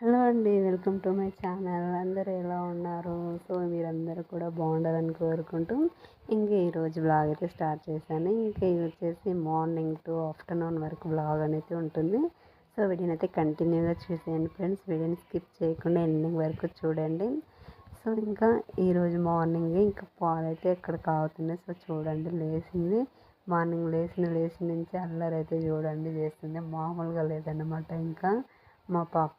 Hello అండి welcome to my channel. అందరూ ఎలా ఉన్నారు? సో మీరందరూ కూడా బాగుండాలని కోరుకుంటూ ఇంకా ఈరోజు బ్లాగ్ అయితే స్టార్ట్ చేశాను. ఇంకా ఇది వచ్చేసి మార్నింగ్ టు ఆఫ్టర్నూన్ వరకు బ్లాగ్ అనేది ఉంటుంది. సో వీడియోని అయితే కంటిన్యూగా చూసేయండి ఫ్రెండ్స్. వీడియోని స్కిప్ చేయకుండా ఎండింగ్ వరకు చూడండి. సో ఇంకా ఈరోజు మార్నింగ్ ఇంకా పాలు అయితే ఎక్కడ కాగుతున్నాయి సో చూడండి లేచింది. మార్నింగ్ లేచిన లేచి నుంచి అల్లరి అయితే చూడండి చేస్తుంది. మామూలుగా లేదన్నమాట ఇంకా. మా పాప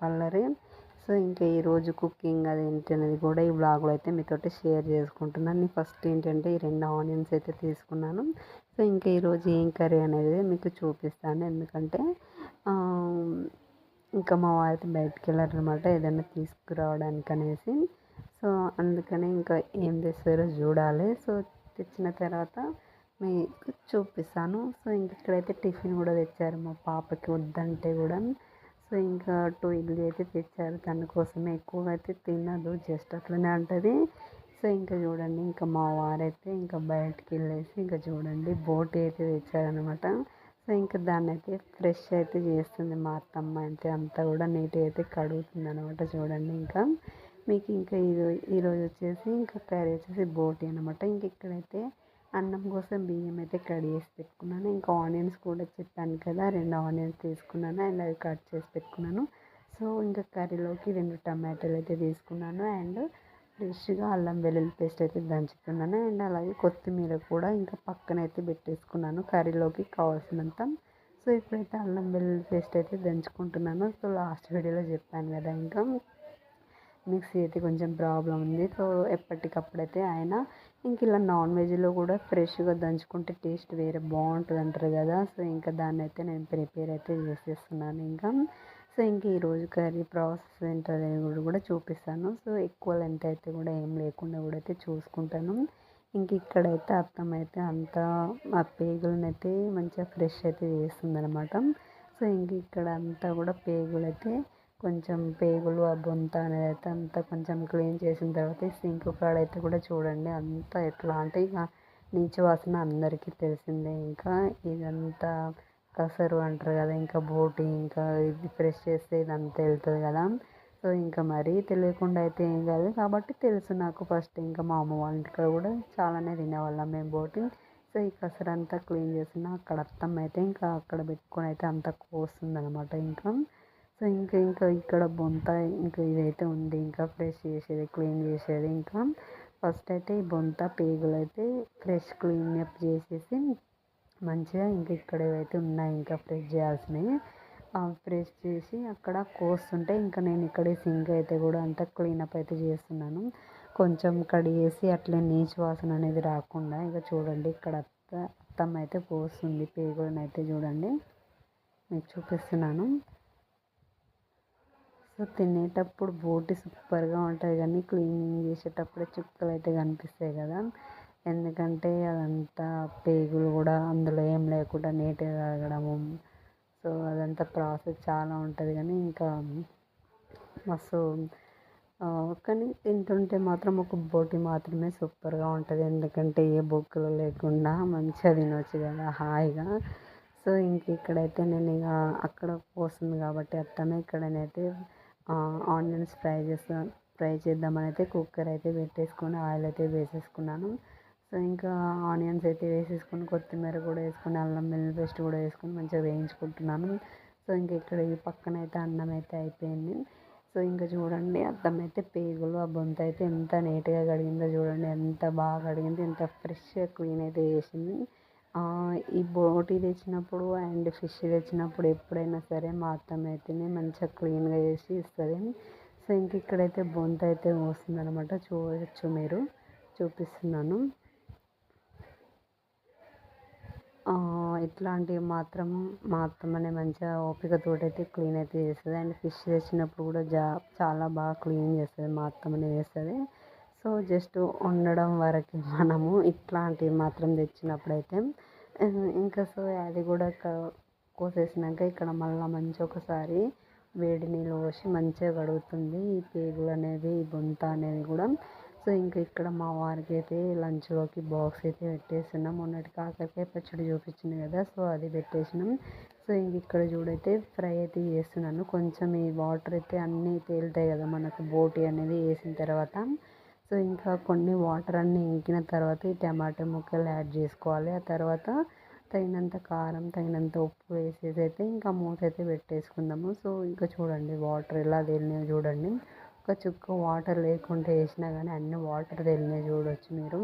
సో ఇంకా ఈరోజు కుకింగ్ అది ఏంటి అనేది కూడా ఈ బ్లాగ్లో అయితే మీతోటి షేర్ చేసుకుంటున్నాను. నేను ఫస్ట్ ఏంటంటే ఈ రెండు ఆనియన్స్ అయితే తీసుకున్నాను. సో ఇంకా ఈరోజు ఏం కర్రీ అనేది మీకు చూపిస్తాను. ఎందుకంటే ఇంకా మా వారైతే బయటకు వెళ్ళారనమాట ఏదైనా తీసుకురావడానికి అనేసి. సో అందుకని ఇంకా ఏం తెస్తారో చూడాలి. సో తెచ్చిన తర్వాత మీకు చూపిస్తాను. సో ఇంక ఇక్కడైతే టిఫిన్ కూడా తెచ్చారు మా పాపకి వద్దంటే కూడా. సో ఇంకా టూ ఇడ్లీ అయితే తెచ్చారు. తన కోసమే ఎక్కువగా అయితే తినదు జస్ట్ అట్లనే ఉంటుంది సో ఇంకా చూడండి ఇంకా మా వారైతే ఇంకా బయటికి వెళ్ళేసి ఇంకా చూడండి బోట్ అయితే తెచ్చారనమాట సో ఇంకా దాన్ని అయితే ఫ్రెష్ అయితే చేస్తుంది మా అత్తమ్మ అయితే. అంతా కూడా నీట్గా అయితే కడుగుతుంది అనమాట చూడండి ఇంకా. మీకు ఇంకా ఈరోజు ఈరోజు వచ్చేసి ఇంకా కర్రీ వచ్చేసి బోటి అనమాట ఇంక ఇక్కడైతే అన్నం కోసం బియ్యం అయితే కడిగేసి పెట్టుకున్నాను. ఇంకా ఆనియన్స్ కూడా చెప్పాను కదా రెండు ఆనియన్స్ తీసుకున్నాను అండ్ అవి కట్ చేసి పెట్టుకున్నాను. సో ఇంకా కర్రీలోకి రెండు టమాటాలు అయితే తీసుకున్నాను అండ్ ఫ్రెష్గా అల్లం వెల్లుల్లి పేస్ట్ అయితే దంచుతున్నాను అండ్ అలాగే కొత్తిమీర కూడా ఇంకా పక్కన అయితే పెట్టేసుకున్నాను కర్రీలోకి కావాల్సినంత. సో ఇప్పుడైతే అల్లం వెల్లుల్లి పేస్ట్ అయితే దంచుకుంటున్నాను. సో లాస్ట్ వీడియోలో చెప్పాను కదా ఇంకా. మిక్సీ అయితే కొంచెం ప్రాబ్లం ఉంది. సో ఎప్పటికప్పుడైతే ఆయన ఇంక ఇలా నాన్ వెజ్లో కూడా ఫ్రెష్గా దంచుకుంటే టేస్ట్ వేరే బాగుంటుంది అంటారు కదా. సో ఇంకా దాన్ని అయితే నేను ప్రిపేర్ అయితే చేసేస్తున్నాను ఇంకా. సో ఇంక ఈరోజు కర్రీ ప్రాసెస్ ఏంటనేది కూడా చూపిస్తాను. సో ఎక్కువ లెంత్ అయితే కూడా ఏం లేకుండా కూడా అయితే చూసుకుంటాను. ఇంక ఇక్కడైతే అత్తం అయితే అంతా ఆ పేగులను అయితే మంచిగా ఫ్రెష్ అయితే చేస్తుంది అనమాట సో ఇంక ఇక్కడ అంతా కూడా పేగులు అయితే కొంచెం పేగులు ఆ బొంత అనేది అయితే అంతా కొంచెం క్లీన్ చేసిన తర్వాత సింక్ కాడ అయితే కూడా చూడండి అంతా ఎట్లా అంటే ఇక నీచు వాసన అందరికీ తెలిసిందే. ఇంకా ఇదంతా కసరు అంటారు కదా ఇంకా బోటి ఇంకా ఇది ఫ్రెష్ చేస్తే ఇదంతా వెళ్తుంది కదా. సో ఇంకా మరీ తెలియకుండా అయితే ఏం కాదు. కాబట్టి తెలుసు నాకు ఫస్ట్ ఇంకా మా అమ్మ వాళ్ళ ఇంటికాడ కూడా చాలానే తినేవాళ్ళం మేము బోటి. సో ఈ కసరు అంతా క్లీన్ చేసిన అక్కడ అత్తమ్మ అయితే ఇంకా అక్కడ పెట్టుకొని అయితే అంతా కోస్తుంది అనమాట ఇంకా సో ఇంకా ఇంకా ఇక్కడ బొంత ఇంకా ఇదైతే ఉంది. ఇంకా ఫ్రెష్ చేసేది క్లీన్ చేసేది. ఇంకా ఫస్ట్ అయితే ఈ బొంత పేగులు అయితే ఫ్రెష్ క్లీన్ అప్ చేసేసి మంచిగా ఇంకా ఇక్కడ ఏవైతే ఉన్నాయి. ఇంకా ఫ్రెష్ చేయాల్సినవి. ఫ్రెష్ చేసి అక్కడ కోస్తుంటే ఇంకా నేను ఇక్కడ సింక్ అయితే కూడా అంతా క్లీనప్ అయితే చేస్తున్నాను. కొంచెం కడిగేసి అట్లే నీచు వాసన అనేది రాకుండా ఇక చూడండి ఇక్కడ అత్త అత్తమ్మ అయితే కోస్తుంది పేగులను అయితే చూడండి. మీకు చూపిస్తున్నాను. సో తినేటప్పుడు బోటి సూపర్గా ఉంటుంది కానీ క్లీనింగ్ చేసేటప్పుడు చుక్కలు అయితే కనిపిస్తాయి కదా. ఎందుకంటే అదంతా పేగులు కూడా అందులో ఏం లేకుండా నీట్గా కడగడము. సో అదంతా ప్రాసెస్ చాలా ఉంటుంది కానీ ఇంకా మస్తు కానీ తింటుంటే మాత్రం ఒక బోటి మాత్రమే సూపర్గా ఉంటుంది. ఎందుకంటే ఏ బొక్కులు లేకుండా మంచిగా తినవచ్చు కదా హాయిగా. సో ఇంక ఇక్కడైతే నేను ఇక అక్కడ పోస్తుంది కాబట్టి అత్తమే ఇక్కడనైతే ఆనియన్స్ ఫ్రై చేస్తా ఫ్రై చేద్దామని అయితే కుక్కర్ అయితే పెట్టేసుకొని ఆయిల్ అయితే వేసేసుకున్నాను. సో ఇంకా ఆనియన్స్ అయితే వేసేసుకొని కొత్తిమీర కూడా వేసుకొని అల్లం వెల్లుల్లి పేస్ట్ కూడా వేసుకొని మంచిగా వేయించుకుంటున్నాను. సో ఇంక ఇక్కడ ఈ పక్కన అయితే అన్నం అయితే అయిపోయింది. సో ఇంకా చూడండి అద్దం అయితే పేగులు ఆ బొంత అయితే ఎంత నీట్గా కడిగిందో చూడండి ఎంత బాగా కడిగింది ఎంత ఫ్రెష్గా క్లీన్ అయితే చేసింది. ఈ బోటి తెచ్చినప్పుడు అండ్ ఫిష్ తెచ్చినప్పుడు ఎప్పుడైనా సరే మా అత్తమ్మ అయితేనే మంచిగా క్లీన్గా చేసి ఇస్తుంది. సో ఇంక ఇక్కడైతే బొంత అయితే వస్తుంది అనమాట చూడవచ్చు మీరు చూపిస్తున్నాను. ఇట్లాంటివి మాత్రం మా అత్తమ్మనే మంచిగా ఓపికతో అయితే క్లీన్ అయితే చేస్తుంది. అండ్ ఫిష్ తెచ్చినప్పుడు కూడా జా చాలా బాగా క్లీన్ చేస్తుంది మా అత్తమ్మనే చేస్తుంది. సో జస్ట్ వండడం వరకు మనము ఇట్లాంటివి మాత్రం తెచ్చినప్పుడైతే ఇంకా సో అది కూడా కోసేసినాక ఇక్కడ మళ్ళీ మంచి ఒకసారి వేడి నీళ్ళు పోసి మంచిగా కడుగుతుంది. ఈ పేగులు అనేది ఈ బొంత అనేది కూడా. సో ఇంకా ఇక్కడ మా వారికి అయితే లంచ్లోకి బాక్స్ అయితే పెట్టేసినాం. మొన్నటి కాకరకాయ పచ్చడి చూపించింది కదా సో అది పెట్టేసినాం. సో ఇంక ఇక్కడ చూడైతే ఫ్రై అయితే చేస్తున్నాను. కొంచెం ఈ వాటర్ అయితే అన్నీ తేలుతాయి కదా మనకు బోటి అనేది వేసిన తర్వాత. సో ఇంకా కొన్ని వాటర్ అన్నీ ఇంకిన తర్వాత ఈ టమాటా ముక్కలు యాడ్ చేసుకోవాలి. ఆ తర్వాత తగినంత కారం తగినంత ఉప్పు వేసేసి అయితే ఇంకా మూత అయితే పెట్టేసుకుందాము. సో ఇంకా చూడండి వాటర్ ఎలా తేలినాయో చూడండి. ఒక చుక్క వాటర్ లేకుండా వేసినా కానీ అన్ని వాటర్ తేలినాయి చూడవచ్చు మీరు.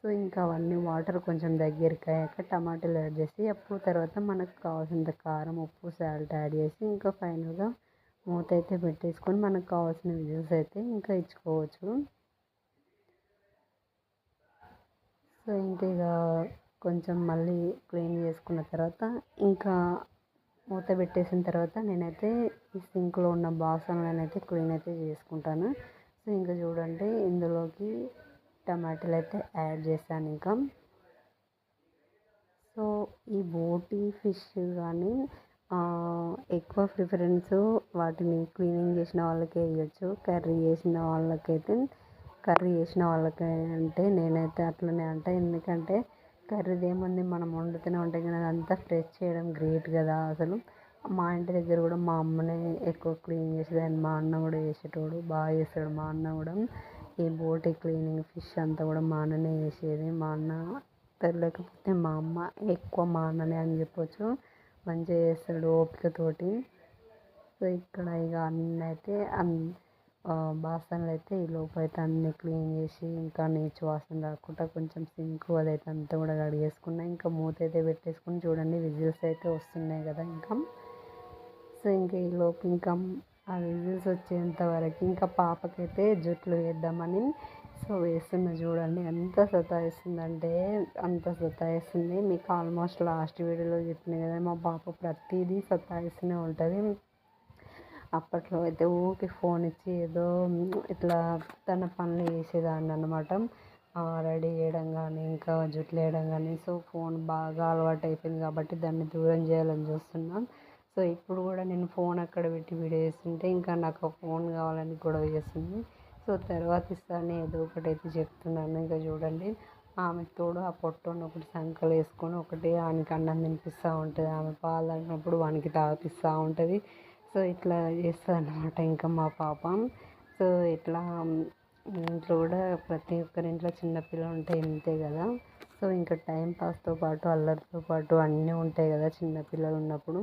సో ఇంకా అవన్నీ వాటర్ కొంచెం దగ్గరికి అయ్యాక టమాటాలు యాడ్ చేసి అప్పుడు తర్వాత మనకు కావాల్సినంత కారం ఉప్పు సాల్ట్ యాడ్ చేసి ఇంకా ఫైనల్గా మూత అయితే పెట్టేసుకొని మనకు కావాల్సిన విజిల్స్ అయితే ఇంకా ఇచ్చుకోవచ్చు. సో ఇంకా ఇక కొంచెం మళ్ళీ క్లీన్ చేసుకున్న తర్వాత ఇంకా మూత పెట్టేసిన తర్వాత నేనైతే ఈ సింక్లో ఉన్న బాసనలనైతే క్లీన్ అయితే చేసుకుంటాను. సో ఇంకా చూడండి ఇందులోకి టమాటాలు అయితే యాడ్ చేశాను ఇంకా. సో ఈ బోటి ఫిష్ కానీ ఎక్కువ ప్రిఫరెన్స్ వాటిని క్లీనింగ్ చేసిన వాళ్ళకే ఇవ్వచ్చు కర్రీ చేసిన వాళ్ళకైతే కర్రీ చేసిన వాళ్ళకి అంటే నేనైతే అట్లనే అంట. ఎందుకంటే కర్రీది ఏముంది? మనం వండుతూనే ఉంటాం కానీ అదంతా ఫ్రెష్ చేయడం గ్రేట్ కదా అసలు. మా ఇంటి దగ్గర కూడా మా అమ్మనే ఎక్కువ క్లీన్ చేసేది. అండ్ మా అన్న కూడా చేసేటోడు బాగా చేస్తాడు మా అన్న కూడా. ఈ బోటి క్లీనింగ్ ఫిష్ అంతా కూడా మా అన్ననే చేసేది. మా అన్న లేకపోతే మా అమ్మ ఎక్కువ మా అన్ననే అని చెప్పొచ్చు. మంచిగా చేస్తాడు ఓపికతోటి. సో ఇక్కడ ఇక అన్నైతే అయితే బాసనలు అయితే ఈ లోపు అయితే అన్నీ క్లీన్ చేసి ఇంకా నీచు వాసన రాకుండా కొంచెం సింక్ అదైతే అంతా కూడా కడిగేసుకున్నా. ఇంకా మూత అయితే పెట్టేసుకుని చూడండి విజిల్స్ అయితే వస్తున్నాయి కదా ఇంకా. సో ఇంకా ఈ లోపు ఇంకా ఆ విజిల్స్ వచ్చేంత వరకు ఇంకా పాపకైతే జుట్లు వేద్దామని. సో వేస్తున్న చూడండి ఎంత సతాయిస్తుందంటే అంత సతాయిస్తుంది. మీకు ఆల్మోస్ట్ లాస్ట్ వీడియోలో చెప్పిన కదా మా పాప ప్రతిదీ సతాయిస్తూనే ఉంటుంది. అప్పట్లో అయితే ఊరికే ఫోన్ ఇచ్చి ఏదో ఇట్లా తన పనులు చేసేదాన్ని అనమాట రెడీ చేయడం కానీ ఇంకా జుట్లు వేయడం కానీ సో ఫోన్ బాగా అలవాటు అయిపోయింది కాబట్టి దాన్ని దూరం చేయాలని చూస్తున్నాం. సో ఇప్పుడు కూడా నేను ఫోన్ అక్కడ పెట్టి వీడియో చేస్తుంటే ఇంకా నాకు ఫోన్ కావాలని గొడవ చేస్తుంది. సో తర్వాత ఇస్తాను ఏదో ఒకటి అయితే చెప్తున్నాను. ఇంకా చూడండి ఆమె తోడు ఆ పొట్టను ఒకటి సంకలు వేసుకొని ఒకటి ఆమెకి అన్నం తినిపిస్తూ ఉంటుంది. ఆమె పాలు తాగినప్పుడు వానికి తాగిపిస్తూ ఉంటుంది. సో ఇట్లా చేస్తుంది అన్నమాట ఇంకా మా పాప. సో ఇట్లా ఇంట్లో కూడా ప్రతి ఒక్కరి ఇంట్లో చిన్నపిల్లలు ఉంటే ఇంతే కదా. సో ఇంకా టైం పాస్తో పాటు అల్లరితో పాటు అన్నీ ఉంటాయి కదా చిన్నపిల్లలు ఉన్నప్పుడు.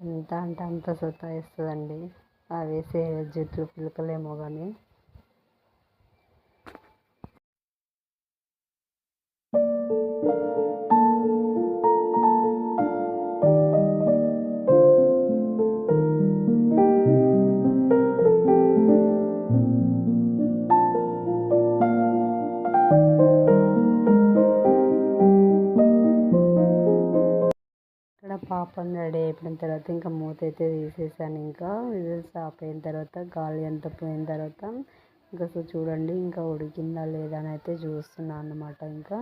ఎంత అంటే అంత సతాయిస్తుందండి. ఆ వేసే జుట్లు పిలకలేమో కానీ పాపం రెడీ అయిపోయిన తర్వాత ఇంకా మూత అయితే తీసేసాను. ఇంకా విజిల్స్ అయిన తర్వాత గాలి అంతా పోయిన తర్వాత ఇంకా సో చూడండి ఇంకా ఉడికిందా లేదా అని అయితే చూస్తున్నాను అన్నమాట. ఇంకా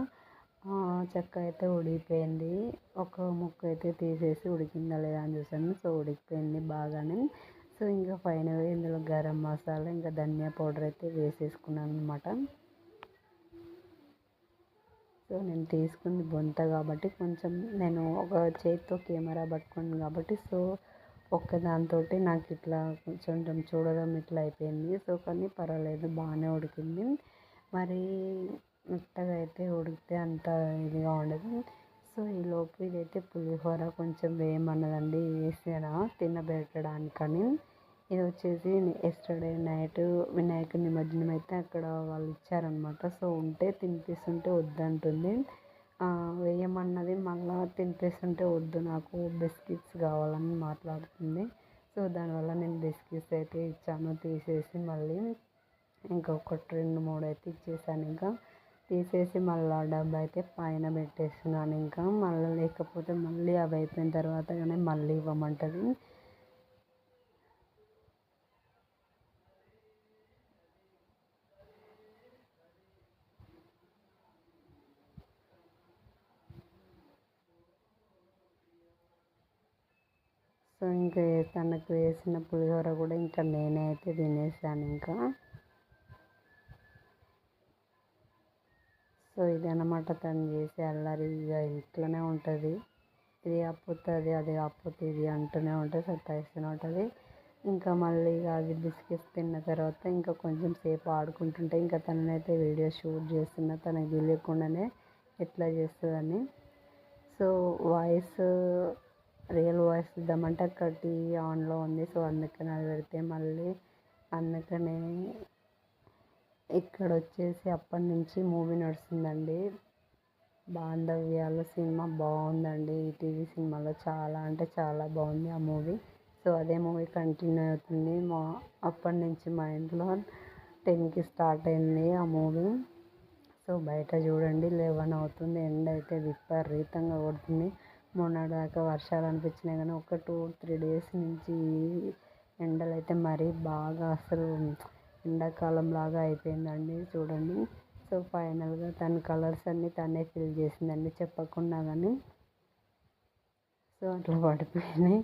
చెక్క అయితే ఉడికిపోయింది. ఒక ముక్క అయితే తీసేసి ఉడికిందా లేదా అని చూసాను సో ఉడికిపోయింది బాగానే. సో ఇంకా ఫైనల్గా ఇందులో గరం మసాలా ఇంకా ధనియా పౌడర్ అయితే వేసేసుకున్నాను అనమాట సో నేను తీసుకుంది బొంత కాబట్టి కొంచెం నేను ఒక చేతితో కెమెరా పట్టుకున్నాను కాబట్టి సో ఒక్కదాంతో నాకు ఇట్లా కొంచెం చూడడం ఇట్లా అయిపోయింది. సో కానీ పర్వాలేదు బాగానే ఉడికింది. మరి మెత్తగా అయితే ఉడికితే అంత ఇదిగా ఉండదు. సో ఈ లోపు ఇదైతే పులిహోర కొంచెం వేయమన్నదండి వేసాను తినబెట్టడానికని. ఇది వచ్చేసి ఎస్టర్డే నైట్ వినాయక నిమజ్జనం అయితే అక్కడ వాళ్ళు ఇచ్చారనమాట సో ఉంటే తినిపిస్తుంటే వద్దంటుంది. వేయమన్నది మళ్ళీ తినిపిస్తుంటే వద్దు నాకు బిస్కెట్స్ కావాలని మాట్లాడుతుంది. సో దానివల్ల నేను బిస్కెట్స్ అయితే ఇచ్చాను తీసేసి మళ్ళీ ఇంకొకటి రెండు మూడు అయితే ఇచ్చేసాను ఇంకా. తీసేసి మళ్ళీ డబ్బా అయితే పైన పెట్టేస్తున్నాను ఇంకా. మళ్ళీ లేకపోతే మళ్ళీ అవి అయిపోయిన తర్వాత కానీ మళ్ళీ ఇవ్వమంటుంది. సో ఇంకా తనకు వేసిన పులిహోర కూడా ఇంకా నేనే అయితే తినేసాను ఇంకా. సో ఇదన్నమాట తను చేసే అల్లరి. ఇక ఇంట్లోనే ఉంటుంది. ఇది కాకపోతే అది అది కాకపోతే ఇది అంటూనే ఉంటుంది సతాయిస్తూనే ఉంటుంది. ఇంకా మళ్ళీ అది బిస్కెట్స్ తిన్న తర్వాత ఇంకా కొంచెం సేపు ఆడుకుంటుంటే ఇంకా తననైతే వీడియో షూట్ చేస్తున్నా. తనకి తెలియకుండానే ఎట్లా చేస్తుందని. సో వాయిస్ రియల్ వాయిస్ ఇద్దామంటే అక్కడ టీవీ ఆన్లో ఉంది. సో అందుకని అది పెడితే మళ్ళీ అందుకనే ఇక్కడ వచ్చేసి అప్పటి నుంచి మూవీ నడుస్తుందండి. బాంధవ్యాలు సినిమా బాగుందండి. ఈటీవీ సినిమాలో చాలా అంటే చాలా బాగుంది ఆ మూవీ. సో అదే మూవీ కంటిన్యూ అవుతుంది. మా అప్పటి నుంచి మా ఇంట్లో టెన్కి స్టార్ట్ అయింది ఆ మూవీ. సో బయట చూడండి లెవెన్ అవుతుంది. ఎండ అయితే విపరీతంగా కొడుతుంది. మొన్నటి దాకా వర్షాలు అనిపించినాయి కానీ ఒక టూ త్రీ డేస్ నుంచి ఎండలు అయితే మరీ బాగా అసలు ఎండాకాలం లాగా అయిపోయిందండి చూడండి. సో ఫైనల్గా తన కలర్స్ అన్నీ తనే ఫిల్ చేసిందండి చెప్పకుండా కానీ. సో అట్లా పడిపోయినాయి.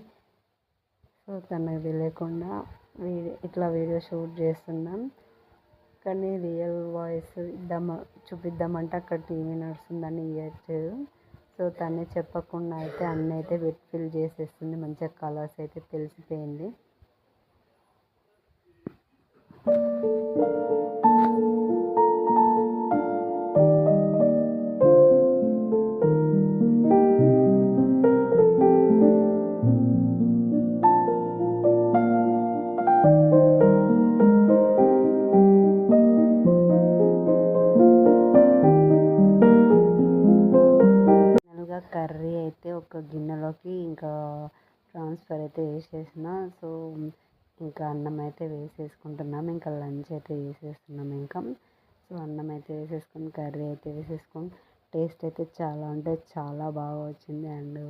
సో తనకు తెలియకుండా వీడియో ఇట్లా వీడియో షూట్ చేస్తున్నాం. కానీ రియల్ వాయిస్ ఇద్దామా చూపిద్దామంటే అక్కడ టీవీ నడుస్తుందని ఇవ్వట్లేదు సో తనే చెప్పకుండా అయితే అన్నీ అయితే వెట్ ఫిల్ చేసేస్తుంది. మంచిగా కలర్స్ అయితే తెలిసిపోయింది. ట్రాన్స్ఫర్ అయితే వేసేసిన సో ఇంకా అన్నం అయితే వేసేసుకుంటున్నాం. ఇంకా లంచ్ అయితే వేసేస్తున్నాం ఇంకా. సో అన్నం అయితే వేసేసుకొని కర్రీ అయితే వేసేసుకొని టేస్ట్ అయితే చాలా అంటే చాలా బాగా వచ్చింది. అండ్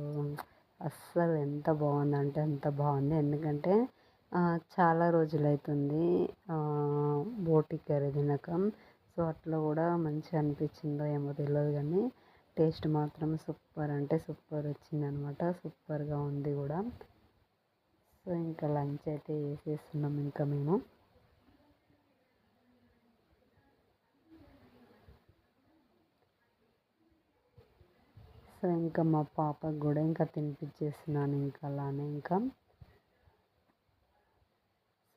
అస్సలు ఎంత బాగుందంటే అంత బాగుంది. ఎందుకంటే చాలా రోజులు అవుతుంది బోటి కర్రీ తినక. సో అట్లా కూడా మంచిగా అనిపించిందో ఏమో తెలియదు కానీ టేస్ట్ మాత్రం సూపర్ అంటే సూపర్ వచ్చింది అనమాట సూపర్గా ఉంది కూడా. సో ఇంకా లంచ్ అయితే వేసేస్తున్నాం ఇంకా మేము. సో ఇంకా మా పాపకు కూడా ఇంకా తినిపించేస్తున్నాను ఇంకా అలానే ఇంకా.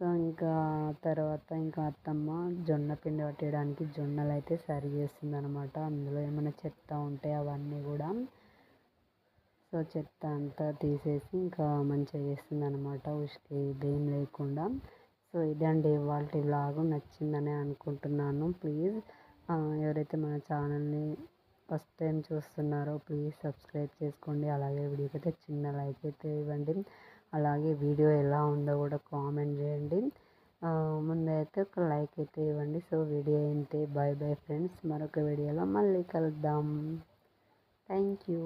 సో ఇంకా తర్వాత ఇంకా అత్తమ్మ జొన్న పిండి పట్టేయడానికి జొన్నలు అయితే సరి చేస్తుంది అనమాట అందులో ఏమైనా చెత్త ఉంటే అవన్నీ కూడా సో చెత్త అంతా తీసేసి ఇంకా మంచిగా చేస్తుంది అనమాట ఉసుక ఇదేం లేకుండా. సో ఇదండి ఇవాళ బ్లాగ్ నచ్చిందని అనుకుంటున్నాను. ప్లీజ్ ఎవరైతే మన ఛానల్ని ఫస్ట్ టైం చూస్తున్నారో ప్లీజ్ సబ్స్క్రైబ్ చేసుకోండి. అలాగే వీడియోకి అయితే చిన్న లైక్ అయితే ఇవ్వండి. అలాగే వీడియో ఎలా ఉందో కూడా కామెంట్ చేయండి. ముందైతే ఒక లైక్ అయితే ఇవ్వండి. సో వీడియో అయితే బాయ్ బాయ్ ఫ్రెండ్స్. మరొక వీడియోలో మళ్ళీ కలుద్దాం. Thank you.